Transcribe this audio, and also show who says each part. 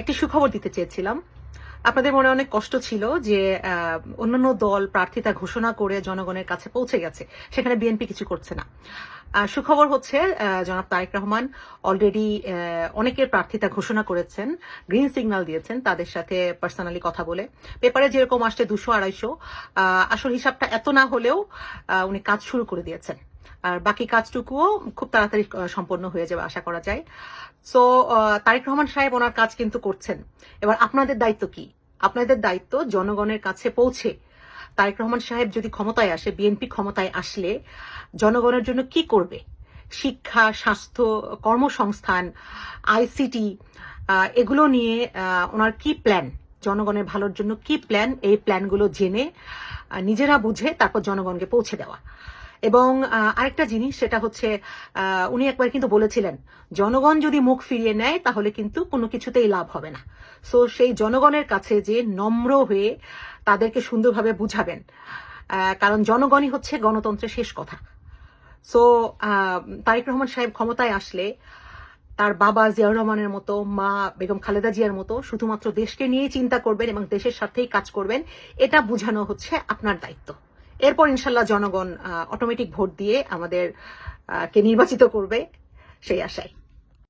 Speaker 1: একটি সুখবর দিতে চেয়েছিলাম। আপনাদের মনে অনেক কষ্ট ছিল যে অন্যান্য দল প্রার্থিতা ঘোষণা করে জনগণের কাছে পৌঁছে গেছে। সেখানে বিএনপি কিছু করছে না। সুখবর হচ্ছে জনাব তারেক রহমান অলরেডি অনেকের প্রার্থিতা ঘোষণা করেছেন গ্রিন সিগন্যাল দিয়েছেন তাদের সাথে পার্সোনালি কথা বলে। পেপারে যেরকম আসছে দুশো আড়াইশো আসল হিসাবটা এত না হলেও উনি কাজ শুরু করে দিয়েছেন। আর বাকি কাজটুকুও খুব তাড়াতাড়ি সম্পন্ন হয়ে যাবে, আশা করা যায়। সো তারেক রহমান সাহেব ওনার কাজ কিন্তু করছেন। এবার আপনাদের দায়িত্ব কি? আপনাদের দায়িত্ব জনগণের কাছে পৌঁছে তারেক রহমান সাহেব যদি ক্ষমতায় আসে, বিএনপি ক্ষমতায় আসলে জনগণের জন্য কি করবে? শিক্ষা, স্বাস্থ্য, কর্মসংস্থান, আইসিটি এগুলো নিয়ে ওনার কি প্ল্যান? জনগণের ভালোর জন্য কি প্ল্যান এই প্ল্যানগুলো জেনে নিজেরা বুঝে তারপর জনগণকে পৌঁছে দেওয়া। এবং আরেকটা জিনিস সেটা হচ্ছে উনি একবার কিন্তু বলেছিলেন, জনগণ যদি মুখ ফিরিয়ে নেয়, তাহলে কিন্তু কোনো কিছুতেই লাভ হবে না। সো সেই জনগণের কাছে যে নম্র হয়ে তাদেরকে সুন্দরভাবে বুঝাবেন কারণ জনগণই হচ্ছে গণতন্ত্রের শেষ কথা। সো তারেক রহমান সাহেব ক্ষমতায় আসলে তার বাবা জিয়াউর রহমানের মতো, মা বেগম খালেদা জিয়ার মতো শুধুমাত্র দেশকে নিয়ে চিন্তা করবেন এবং দেশের সাথেই কাজ করবেন, এটা বোঝানো হচ্ছে আপনার দায়িত্ব। এরপর ইনশাল্লাহ জনগণ অটোমেটিক ভোট দিয়ে আমাদের কে নির্বাচিত করবে সেই আশায়।